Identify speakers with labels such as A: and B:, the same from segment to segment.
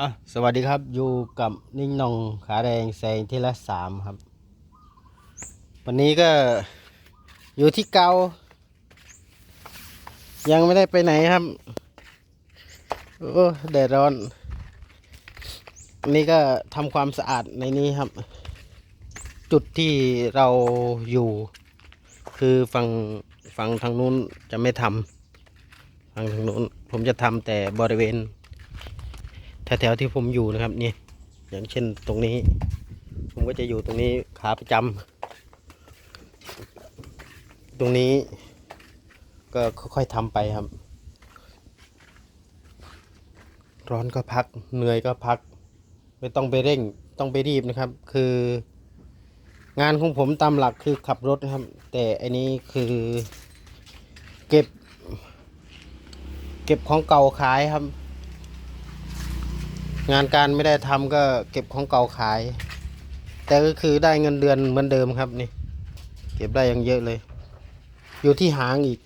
A: อะสวัสดีครับอยู่กับนิ่งนองขาแดงแสงที่ละสามครับ วันนี้ก็อยู่ที่เกายังไม่ได้ไปไหนครับ โอ้แดดร้อนวันนี้ก็ทำความสะอาดในนี้ครับ จุดที่เราอยู่ คือฝั่งฝั่งทางนู้นจะไม่ทำฝั่งทางนู้นผมจะทำแต่บริเวณ แถวๆที่ผมอยู่นะครับนี่อย่างเช่นตรงนี้ ผมก็จะอยู่ตรงนี้ขาประจำตรงนี้ ก็ค่อยๆทำไปครับ ร้อนก็พักเหนื่อยก็พัก ไม่ต้องไปเร่งต้องไปรีบนะครับ คืองานของผมตามหลักคือขับรถนะครับ แต่อันนี้คือเก็บ เก็บของเก่าขายครับ งานการไม่ได้ทำก็เก็บของเก่าขาย แต่ก็คือได้เงินเดือนเหมือนเดิมครับนี่ เก็บได้อยังเยอะเลย อยู่ที่หางอีก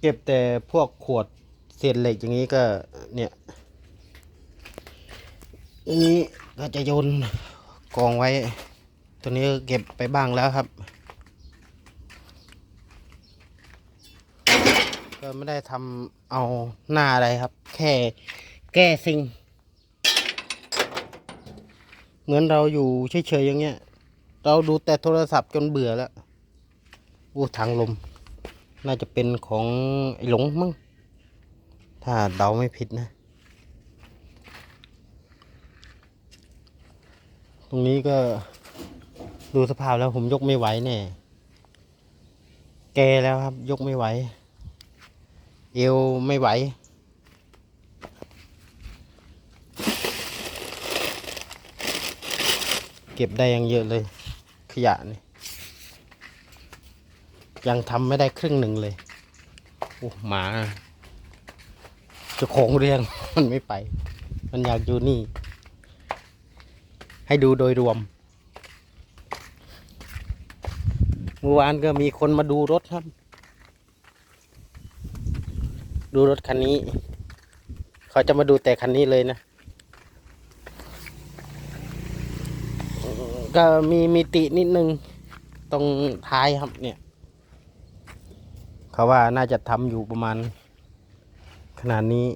A: เก็บแต่พวกขวดเศษเหล็กอย่างนี้ก็เนี่ยอันนี้ก็จะโยนกองไว้ ตัวนี้เก็บไปบ้างแล้วครับ ไม่ได้ทำเอาหน้าอะไรครับ แค่แก้สิ่ง เหมือนเราอยู่เฉยๆอย่างเงี้ย เราดูแต่โทรศัพท์จนเบื่อแล้วอู้ทางลม น่าจะเป็นของไอ้หลงมั้งถ้าเดาไม่ผิดนะ ตรงนี้ก็ดูสภาพแล้วผมยกไม่ไหวแน่แกแล้วครับยกไม่ไหว เอวไม่ไหว เก็บได้ยังเยอะเลย ขยะนี่ยังทำไม่ได้ครึ่งหนึ่งเลย โอ้หมาจะของเรียงมันไม่ไป มันอยากอยู่นี่ ให้ดูโดยรวมเมื่อวานก็มีคนมาดูรถครับ ดูรถคันนี้ เขาจะมาดูแต่คันนี้เลยนะ ก็มีมีตินิดนึงตรงท้ายครับเนี่ย เขาว่าน่าจะทำอยู่ประมาณ ขนาดนี้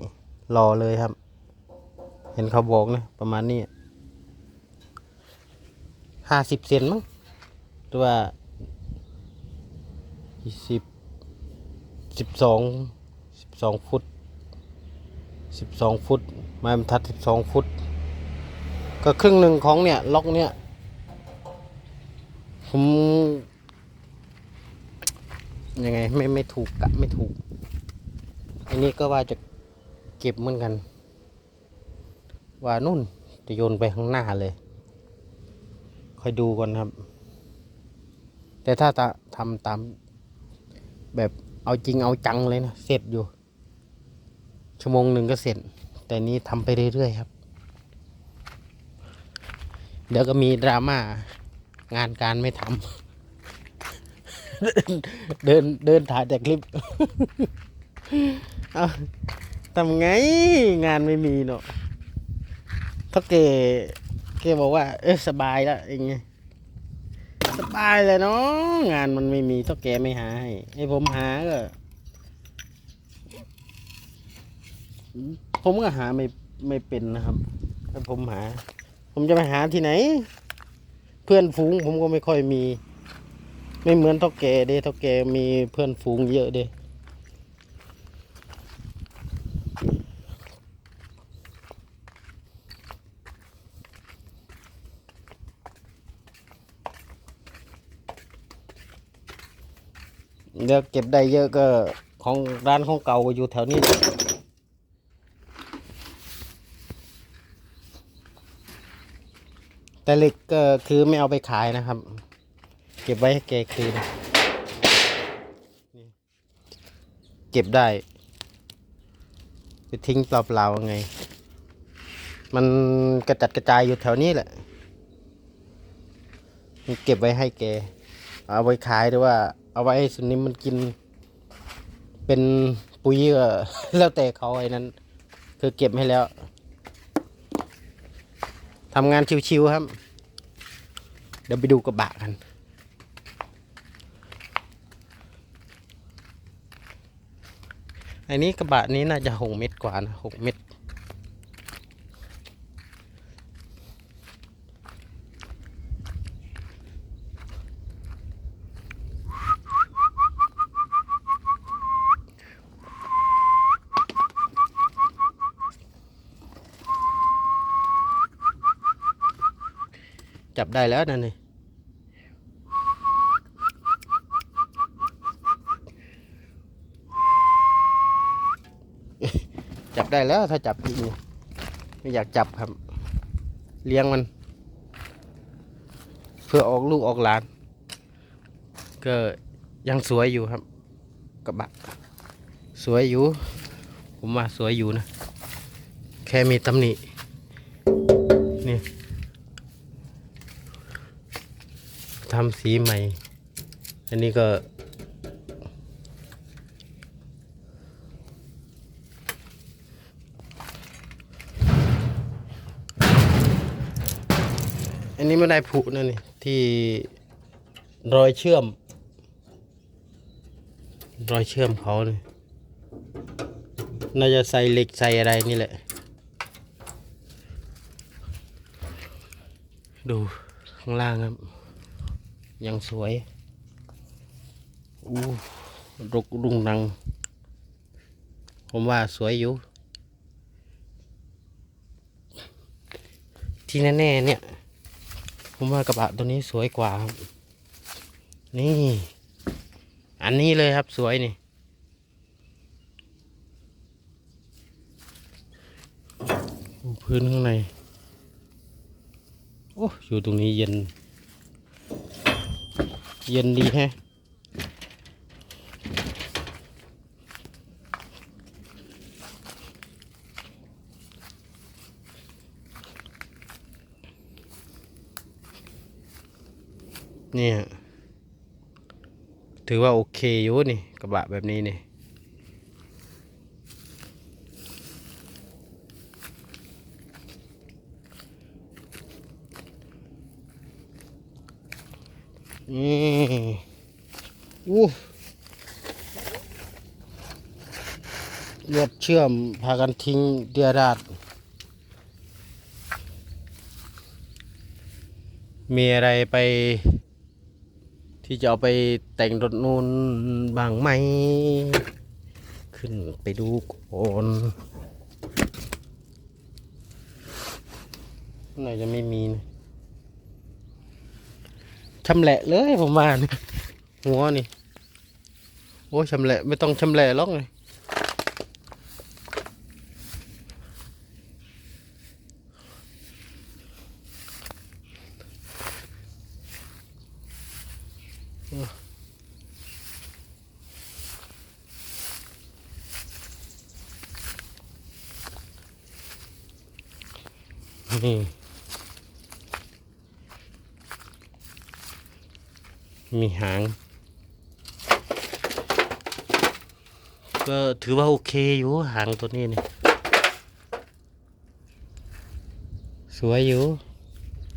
A: รอเลยครับ เห็นเขาบอกนะประมาณนี้ห้าสิบเซนมั้งหรือว่สิบสิบสอง สิบสองฟุตสิบสองฟุต ไม้บรรทัดสิบสองฟุต ก็ครึ่งหนึ่งของเนี่ยล็อกเนี่ยผมยังไงไม่ไม่ถูกกะไม่ถูก อันนี้ก็ว่าจะเก็บเหมือนกัน ว่านุ่นจะโยนไปข้างหน้าเลย ค่อยดูก่อนครับ แต่ถ้าทำตามแบบ เอาจริงเอาจังเลยนะเสร็จอยู่ ชั่วโมงหนึ่งก็เสร็จ แต่นี้ทำไปเรื่อยๆครับ เดี๋ยวก็มีดราม่างานการไม่ทำเดินเดินถ่ายแต่คลิปเอาทำไงงานไม่มีเนาะถ้าเกเกบอกว่า เออสบายแล้วอย่างเงี้ย สบายเลยเนาะงานมันไม่มีถ้าแกไม่หาให้ให้ผมหาก็ผมก็หาไม่ไม่เป็นนะครับถ้าผมหา ผมจะไปหาที่ไหน เพื่อนฝูงผมก็ไม่ค่อยมี ไม่เหมือนท่าแกเด้ท่าแกมีเพื่อนฝูงเยอะเด้ เดี๋ยเก็บได้เยอะก็ของร้านของเก่าก็อยู่แถวนี้แต่เหล็กก็คือไม่เอาไปขายนะครับ เก็บไว้ให้แกคืนเก็บได้ ไปทิ้งเปล่าๆไง มันกระจัดกระจายอยู่แถวนี้แหละเก็บไว้ให้แก เอาไว้ขายหรือว่า เอาไว้สุนิมมันกิน เป็นปุ๋ยก็แล้วแต่เขาไอ้นั้น คือเก็บให้แล้วทำงานชิวๆครับ เดี๋ยวไปดูกระบะกันอันนี้กระบะนี้น่าจะหกเม็ดกว่านะหกเม็ด จับได้แล้วนั่นนี่จับได้แล้วถ้าจับจริงเนี่ไม่อยากจับครับ เลี้ยงมัน เพื่อออกลูกออกหลาน ก็ยังสวยอยู่ครับกระบะสวยอยู่ ผมว่าสวยอยู่นะ แค่มีตำหนินี่ ทำสีใหม่ อันนี้ก็ อันนี้ไม่ได้ผุนะนี่ ที่รอยเชื่อม รอยเชื่อมเขาเนี่ยน่าจะใส่เหล็กใส่อะไรนี่แหละ ดูข้างล่างครับ ยังสวย อู้รกรุงรัง ผมว่าสวยอยู่ ที่แน่ๆเนี่ย ผมว่ากระบะตัวนี้สวยกว่าครับ นี่ อันนี้เลยครับสวยนี่พื้นข้างใน โอ้ อยู่ตรงนี้เย็น เย็นดีแฮะเนี่ยถือว่าโอเคอยู่นี่กระบะแบบนี้นี่ นี่อู้ลวดเชื่อมพากันทิ้งเดียราดมีอะไรไป ที่จะเอาไปแต่งรถนูนบางไหม ขึ้นไปดูก่อนไหนจะไม่มีนะ ชำแหละเลยผมว่านี่หัวนี่ โอ้ยชำแหละไม่ต้องชำแหละหรอกเลยนี่ มีหาง ก็ถือว่าโอเคอยู่หางตัวนี้นี่สวยอยู่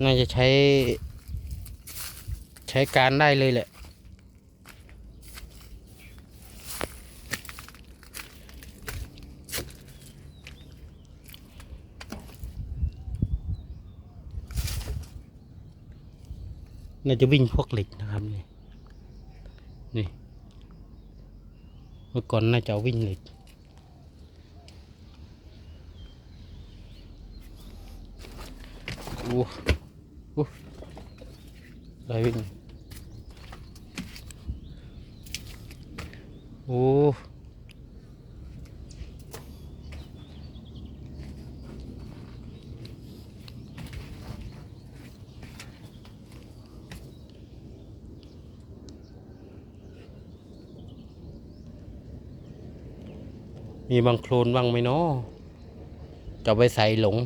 A: น่าจะใช้ ใช้การได้เลยแหละ น่าจะวิ่งพวกเหล็กนะครับนี่นี่เมื่อก่อนน่าจะวิ่งเหล็กอู้อู้ได้วิ่งโอ้ มีบางโคลนบ้างไหมเนาะจะไปใส่หลง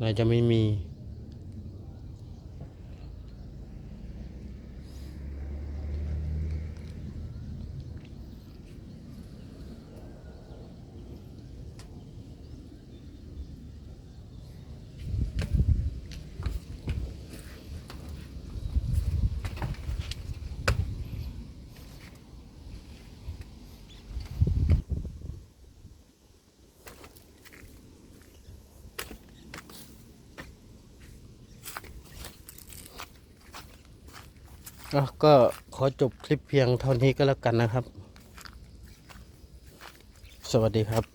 A: น่าจะไม่มี ก็ขอจบคลิปเพียงเท่านี้ก็แล้วกันนะครับ สวัสดีครับ